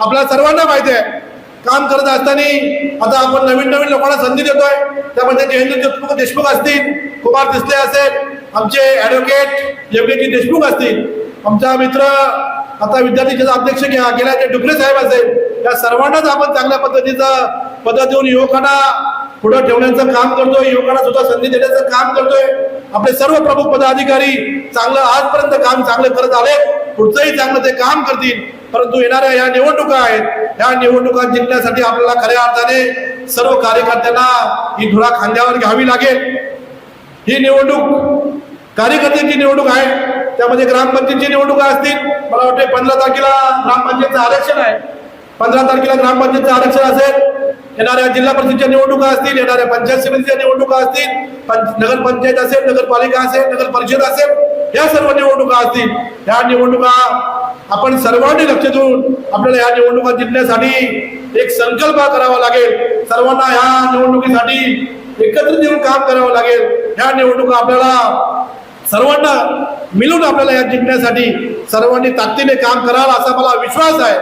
आपल्या सर्वांना माहिती आहे. काम करत असताना आता आपण नवीन नवीन लोकांना संधी देतोय. त्यामध्ये जयंत देशमुख देशमुख असतील कुमार दिसले असेल आमचे ॲडव्होकेट एमकेजी देशमुख असतील. आमचा मित्र आता विद्यार्थीचे अध्यक्ष घ्या गेल्या जे डुकरे साहेब असेल. त्या सर्वांनाच आपण चांगल्या पद्धतीचं पद देऊन युवकांना पुढं ठेवण्याचं काम करतोय. युवकांना सुद्धा संधी देण्याचं काम करतोय. आपले सर्व प्रमुख पदाधिकारी चांगलं आजपर्यंत काम चांगलं करत आले पुढचंही चांगलं ते काम करतील. परंतु येणाऱ्या या निवडणुका आहेत. या निवडणुका जिंकण्यासाठी आपल्याला खऱ्या अर्थाने सर्व कार्यकर्त्यांना ही धुरा खांद्यावर घ्यावी लागेल. ही निवडणूक कार्यकर्त्यांची निवडणूक आहे. त्यामध्ये ग्रामपंचायतची निवडणुका असतील. मला वाटते पंधरा तारखेला ग्रामपंचायतचं आरक्षण आहे. पंधरा तारखेला ग्रामपंचायतचं आरक्षण असेल. येणाऱ्या जिल्हा परिषदच्या निवडणुका असतील. येणाऱ्या पंचायत समितीच्या निवडणुका असतील. पंच- नगरपंचायत असेल नगरपालिका असेल नगर परिषद असेल. या सर्व निवडणुका असतील. या निवडणुका आपण सर्वांनी लक्ष देऊन आपल्याला या निवडणुका जिंकण्यासाठी एक संकल्प करावा लागेल. सर्वांना ह्या निवडणुकीसाठी एकत्रित येऊन काम करावं लागेल. ह्या निवडणुका आपल्याला सर्वांना मिळून आपल्याला या जिंकण्यासाठी सर्वांनी ताकदीने काम कराल असा मला विश्वास आहे.